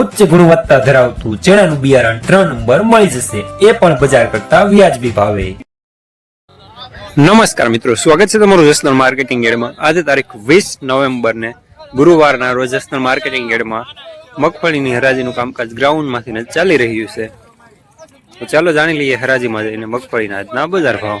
ઉચ્ચ ગુણવત્તા ધરાવતું ચણાનું બિયારણ ત્રણ નંબર મળી જશે. એ પણ બજાર કરતા વ્યાજબી ભાવે. નમસ્કાર મિત્રો સ્વાગત છે તમારું જસનલ માર્કેટિંગ એડમાં. આજે તારીખ વીસ નવેમ્બરને ગુરુવારના રોજ જસનલ માર્કેટિંગ એડમાં મગફળીની હરાજીનું કામકાજ ગ્રાઉન્ડમાંથી ને ચાલી રહ્યું છે. તો ચાલો જાણી લઈએ હરાજીમાં જઈને મગફળીના આજના બજાર ભાવ.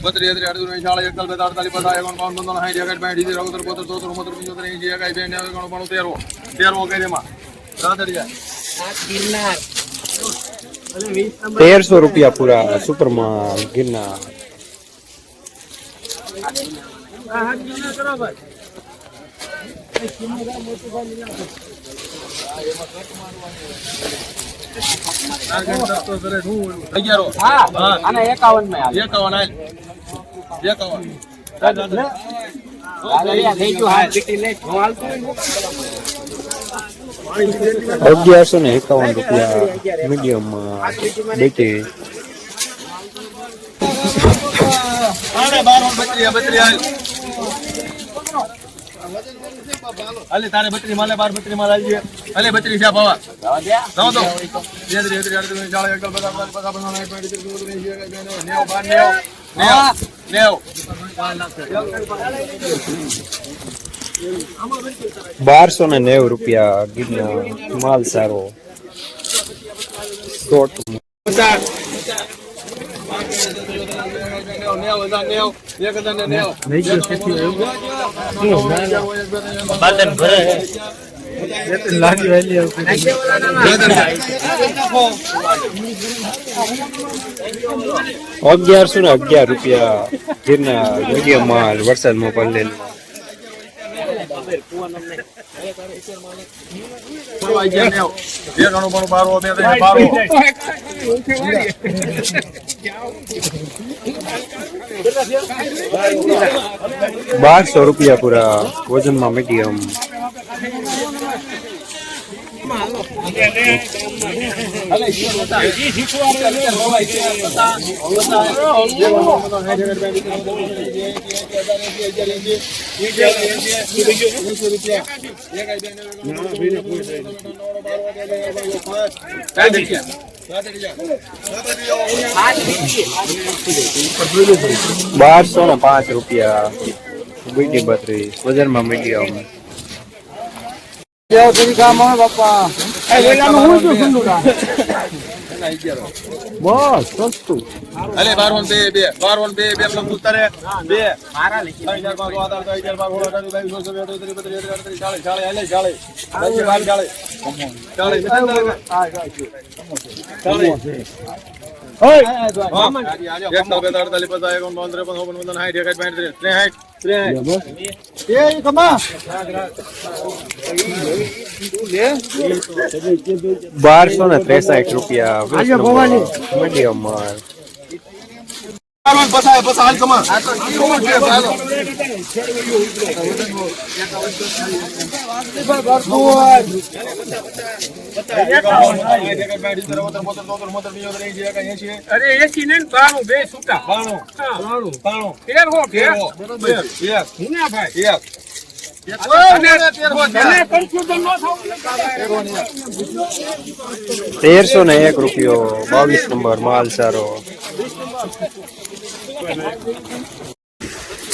બત્રી ત્રી અડધું એકલ બે અડતાલીસ પચાસ એકોણ બાવન પંદર સાઠ એકઠ પાંચ ડીસી અગોતર પોતર ચોતર મોતર પંચોતેર એંશી એકાઈ બે નેવું એકોણ બાણું તેરવો. તેરવો કઈ એમાં તેરસો રૂપિયા પૂરા સુપરમાં ગિરનાર અગિયારો હા અને એકાવનમાં એકાવન હાલ એકાવન અગિયારસો ને એકાવન રૂપિયા મીડિયમમાં બેટી અરે બારો બત્રી બત્રી હાલ. અલે તારે બત્રી માલે બાર બત્રી માલ આવી અલે બત્રી છે બાવા જાઓ તો જેદરી જેદરી ચાલે એકલ બધા બધા બધા બધા નાઈ પાડી દીધું બધું નેવ બાર નેવ નેવ નેવ બારસો ને નેવું રૂપિયા ગિરનાર માલ સારો શોર્ટ અગિયારસો ને અગિયાર રૂપિયા ગીરના યોગ્ય માલ વરસાદમાં પડેલ. બારો બે ત્રણ બારો બારસો રૂપિયા પૂરા વજનમાં મીડિયમ રૂપિયા બારસો ને પાંચ રૂપિયા. બીટી બત્રીસ. વજનમાં મીડિયમ અલે બાર વન બે બે બાર વન બે બે મતલબ ઉતારે બે મારા લઈ ચાર પાંચ આધાર તો ચાર પાંચ હોળા ચાલુ બાવીસ સો બે ત્રીસ બત્રીસ ત્રીસ ચાલીસ ચાલીસ હાલે ચાલીસ ચાલીસ બાર ચાલીસ ચાલીસ એકસો બે અડતાલીસ પચાસ એકાવન ત્રેપન ચોપન પંચાવન સાઠ એકાઠ બાઠ ત્રીસ ત્રેસાઠ બારસો ને ત્રેસાઠ રૂપિયા મીડિયમ હાલ કમા છે અરે એસી ને બાણું બે છૂટા બાણું. બાણું. તેર હો તેર ભાઈ મને confusion ન થવું તેરસો ને એક રૂપિયો, બાવીસ નંબર માલ સારો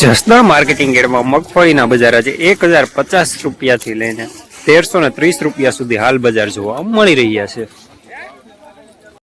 જસના માર્કેટિંગ એડમાં મગફળીના બજાર આજે એક હજાર પચાસ રૂપિયાથી લઈને તેરસો ને ત્રીસ રૂપિયા સુધી હાલ બજાર જોવા મળી રહ્યા છે.